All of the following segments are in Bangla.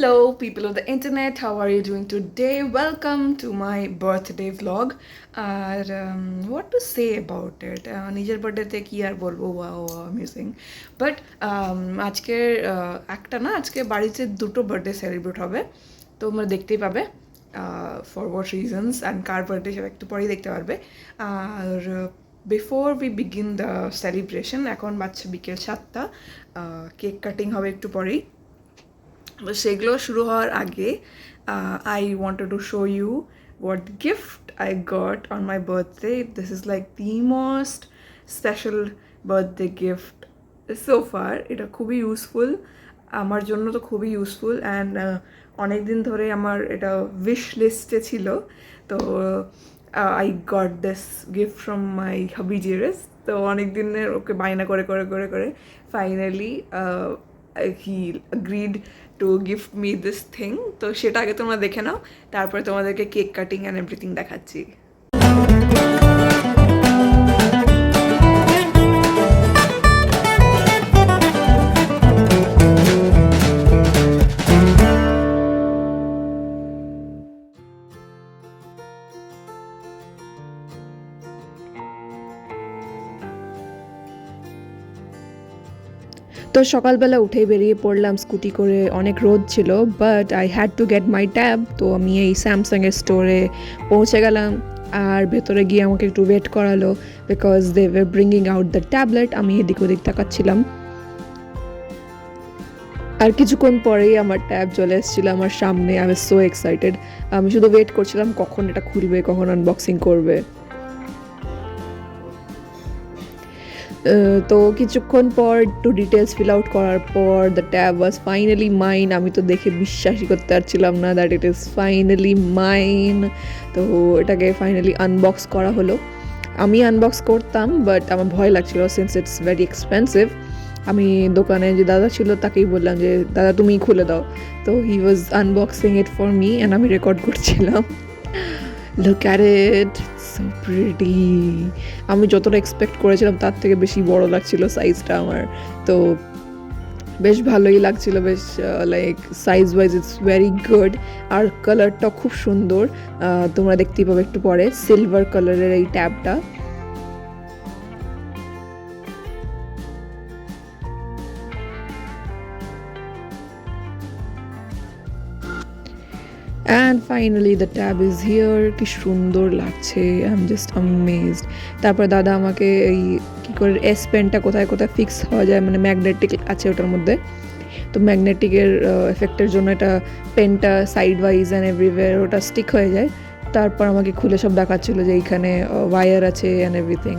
Hello, people of the internet. How are you doing today? Welcome to my birthday vlog. R what to say about it নিজের বার্থডেতে কি আর বলব? ওয়াও অ্যামেজিং বাট আজকের uh, একটা না আজকে বাড়িতে দুটো বার্থডে সেলিব্রেট হবে। তোমরা দেখতেই পাবে ফর হোয়াট রিজনস অ্যান্ড কার বার্থডে সেটা একটু পরেই দেখতে পারবে। আর before we begin the celebration এখন বাচ্চা বিকেল সাতটা। কেক কাটিং হবে একটু পরেই। সেগুলো শুরু হওয়ার আগে I wanted to show you what gift I got on my birthday this is like the most special birthday gift so far এটা খুবই ইউজফুল আমার জন্য তো খুবই ইউজফুল অ্যান্ড অনেক দিন ধরে আমার এটা উইশ লিস্টে ছিল। তো I got this gift from my hubby জিরেস তো অনেক দিনের ওকে বায়না করে করে করে করে finally he agreed to gift me this thing তো সেটা আগে তোমরা দেখে নাও, তারপরে তোমাদেরকে কেক কাটিং অ্যান্ড এভরিথিং দেখাচ্ছি। তো সকালবেলা উঠেই বেরিয়ে পড়লাম স্কুটি করে, অনেক রোদ ছিল but I had to get my tab তো আমি এই স্যামসাংয়ের স্টোরে পৌঁছে গেলাম, আর ভেতরে গিয়ে আমাকে একটু ওয়েট করালো because they were bringing out the tablet আমি এদিক ওদিক তাকাচ্ছিলাম। আর কিছুক্ষণ পরেই আমার ট্যাব চলে এসেছিল আমার সামনে আমি সো এক্সাইটেড আমি শুধু ওয়েট করছিলাম কখন এটা খুলবে, কখন আনবক্সিং করবে। তো কিছুক্ষণ পর একটু ডিটেলস ফিল আউট করার পর the tab was finally mine আমি তো দেখে বিশ্বাসই করতে পারছিলাম না that it is finally mine তো এটাকে ফাইনালি আনবক্স করা হলো। আমি আনবক্স করতাম বাট আমার ভয় লাগছিল সিন্স ইটস ভেরি এক্সপেন্সিভ আমি দোকানে যে দাদা ছিল, তাকেই বললাম যে, দাদা তুমি খুলে দাও। তো he was unboxing it for me and আমি রেকর্ড করছিলাম। লুক অ্যাট সো প্রিটি আমি যতটা এক্সপেক্ট করেছিলাম, তার থেকে বেশি বড় লাগছিল সাইজটা আমার। তো বেশ ভালোই লাগছিল, বেশ like size wise it's very good আর কালারটা খুব সুন্দর। তোমরা দেখতেই পাবে একটু পরে সিলভার কালারের এই ট্যাবটা and finally the tab is here কি সুন্দর লাগছে। আই এম জাস্ট অ্যামেজড তারপর দাদা আমাকে এই কী করে এস পেনটা কোথায় কোথায় ফিক্স হওয়া যায় মানে ম্যাগনেটিক আছে ওটার মধ্যে। তো ম্যাগনেটিকের এফেক্টের জন্য এটা পেনটা সাইড ওয়াইজ অ্যান্ড এভরিওয়্যার ওটা স্টিক হয়ে যায়। তারপর আমাকে খুলে সব দেখাচ্ছিল যে এইখানে ওয়ার আছে অ্যান্ড এভরিথিং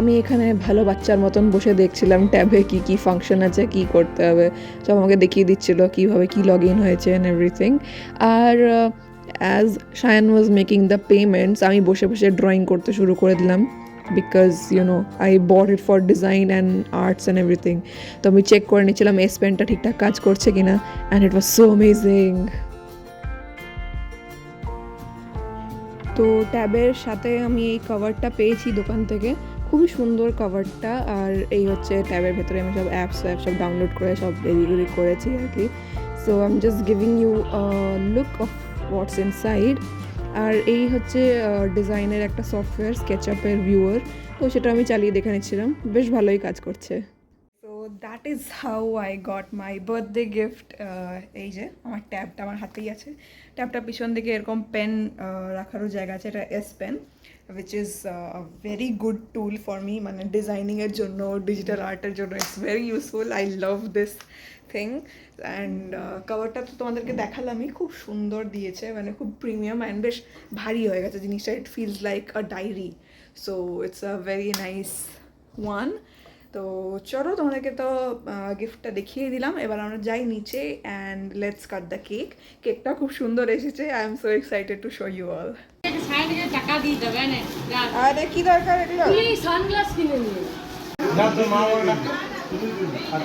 আমি এখানে ভালো বাচ্চার মতন বসে দেখছিলাম ট্যাবে কি কি ফাংশন আছে, কি করতে হবে। সব আমাকে দেখিয়ে দিচ্ছিল কীভাবে কি লগ ইন হয়েছে and everything R as Shayan was making the payments আমি বসে বসে ড্রয়িং করতে শুরু করে দিলাম। Because you know I bought it for design and arts and everything তো আমি চেক করে নিচ্ছিলাম এস পেনটা ঠিকঠাক কাজ করছে কি না and it was so amazing তো ট্যাবের সাথে আমি এই কভারটা পেয়েছি দোকান থেকে। খুবই সুন্দর কভারটা আর এই হচ্ছে ট্যাবের ভেতরে আমি সব অ্যাপস অ্যাপ সব ডাউনলোড করে সব এদিক করেছি আর কি। So I am just giving you look of what's inside আর এই হচ্ছে ডিজাইনের একটা সফটওয়্যার স্কেচআপের ভিউয়ার তো সেটা আমি চালিয়ে দেখে নিচ্ছিলাম। বেশ ভালোই কাজ করছে। So that is how I got my birthday gift এই যে আমার ট্যাবটা আমার হাতেই আছে। ট্যাবটা পিছন দিকে এরকম পেন রাখারও জায়গা আছে। এটা S pen which is very good tool for me মানে ডিজাইনিংয়ের জন্য ডিজিটাল আর্টের জন্য it's very useful I love this thing and কভারটা তো তোমাদেরকে দেখালামই, খুব সুন্দর দিয়েছে মানে খুব প্রিমিয়াম অ্যান্ড বেশ ভারী হয়ে গেছে জিনিসটা। It feels like a diary so it's a very nice one তো চলো, তোমাদেরকে তো গিফটটা দেখিয়ে দিলাম। এবার আমরা যাই নিচে and let's cut the cake কেকটা খুব সুন্দর এসেছে। I am so excited to show you all না আরে কি দরকার এগুলো? তুই সানগ্লাস কিনে নিয়ে না। তোর মা বলে না আর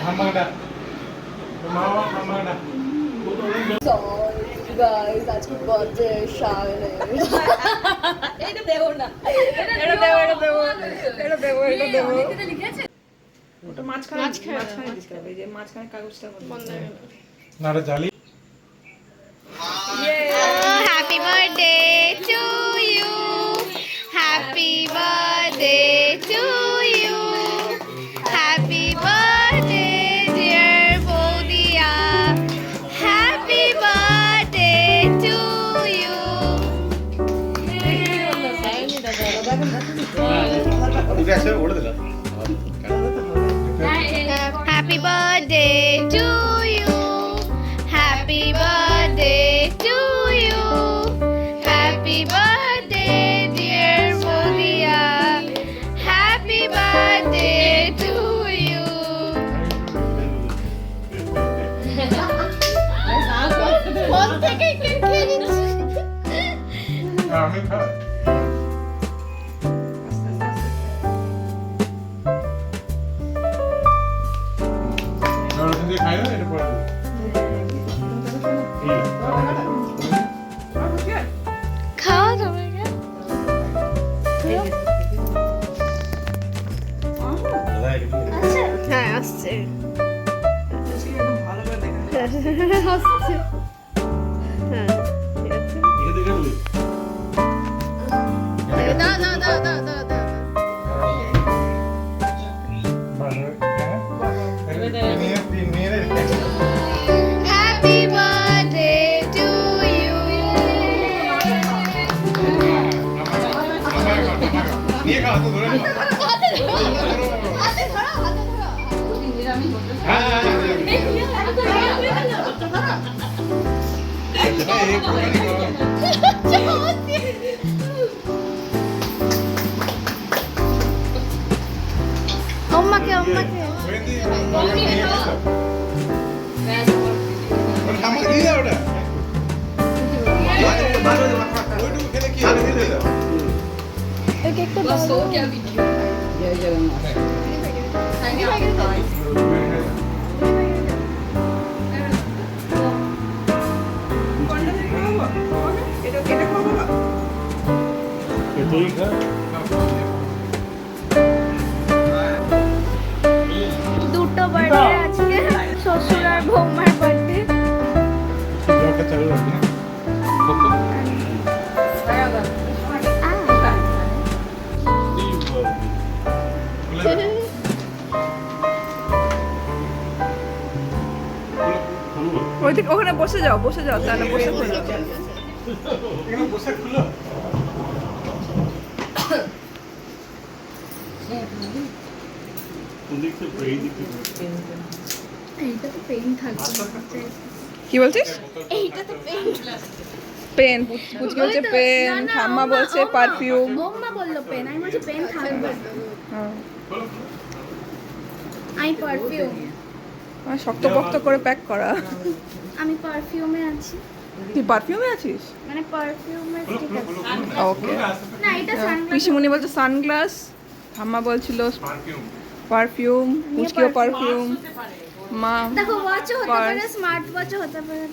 আজকে বার্থডে এটা দেবো এটা দেবো এটা দেবো এটা দেবো। ওটা মাঝখানে মাঝখানে দিতে হবে এই যে মাঝখানে কাগজটা বন্ধ নাড়া জালি। பேசவே விழுதுல নরসিংহ খাই না এটা পরে খাওয়া যাবে হ্যাঁ। আসছে। ভালো করে দেখা হ্যাঁ, এই কোরবানি করো। অম্মাকে অম্মাকে ওয়েন্দি, নিয়ে এসো। ওটা আমাকে দিয়ে দাও ওটা। ওইটুকু খেলে কি দুটো বার্থডে আজকে শ্বশুর আর বৌমার বার্থডে ওখানে বসে যাও বসে যাও তাহলে বসে খুলো বসে খুলো। এইটা তো পেন থাকবে কি বলছিস পেন পুচকি বলছে পেন ঠাম্মা বলছে পারফিউম বলল পেন আমি বলছি পেন থাকবে হ্যাঁ। আমি পারফিউম শক্ত পক্ত করে প্যাক করা আমি পারফিউমে আছি তুই পারফিউমে আছিস মানে পারফিউমের ঠিক আছে ওকে না এটা সানগ্লাস পিসিমণি বলছে সানগ্লাস ঠাম্মা বলছিল পারফিউম পারফিউম পুচকিও পারফিউম মা দেখো ওয়াচও হতে পারে স্মার্ট ওয়াচও হতে পারে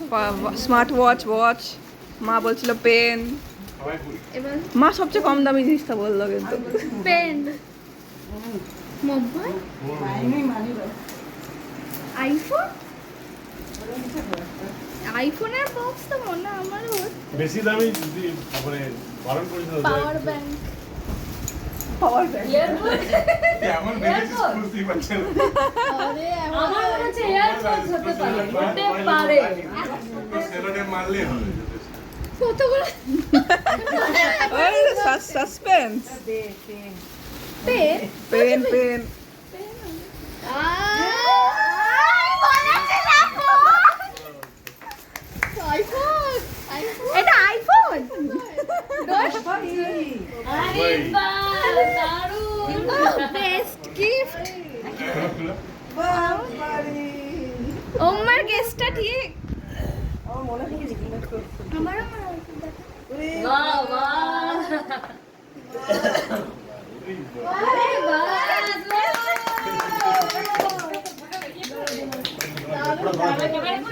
স্মার্ট ওয়াচ ওয়াচ মা বলছিল পেন মা সবচেয়ে কম দামি জিনিসটা বলল কিন্তু পেন মোবাইল আইফোন আইফোনের বক্স তো মনে আমার বেশি দামি যদি তারপরে বারণ করিস না পাওয়ার ব্যাংক পাওয়ার ব্যাংক। এমন ভেবেছিস বুঝতেই পারছি আরে আমার মনে হচ্ছে এয়ারফোর্স হতে পারে। হতে পারে। তো সেলোটেপ হবে। কতগুলো? Suspense pen pen. পেন এটা আইফোন আরে বাহ দারুণ বেস্ট গিফট খুলো। গেস্টটা ঠিক আমারও বাহ বাহ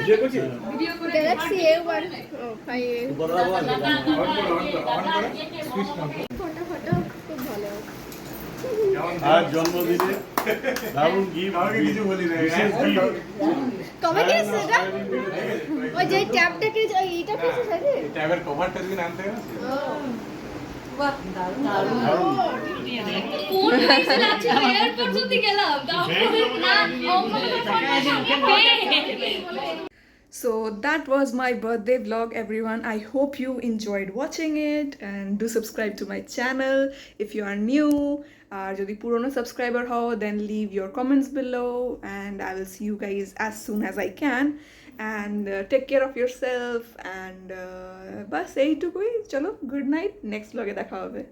বাহ Galaxy A one o five বড়রা বল অন করো অন করো অন করো সুইচ অন করো ফটো ফটো খুব ভালো কেমন আর জন্মদিনে দারুণ গিফট কাউকে কিছু বলি না বিশেষ gift। কবে কিনেছিস এটা ওই যে ট্যাবটা কিনেছিস ওই এইটা কিনেছিস আরে ট্যাবের কভারটা যদি আনতে হবে ফোন নিয়েছিল আজকে এয়ারপোর্ট অব্দি গেলাম তারপরে না অঙ্কনের phone So that was my birthday vlog, everyone. I hope you enjoyed watching it and do subscribe to my channel if you are new. আর যদি পুরনো সাবস্ক্রাইবার হও then leave your comments below and I will see you guys as soon as I can and take care of yourself and বাস এইটুকুই চলো গুড নাইট নেক্সট ব্লগে দেখা হবে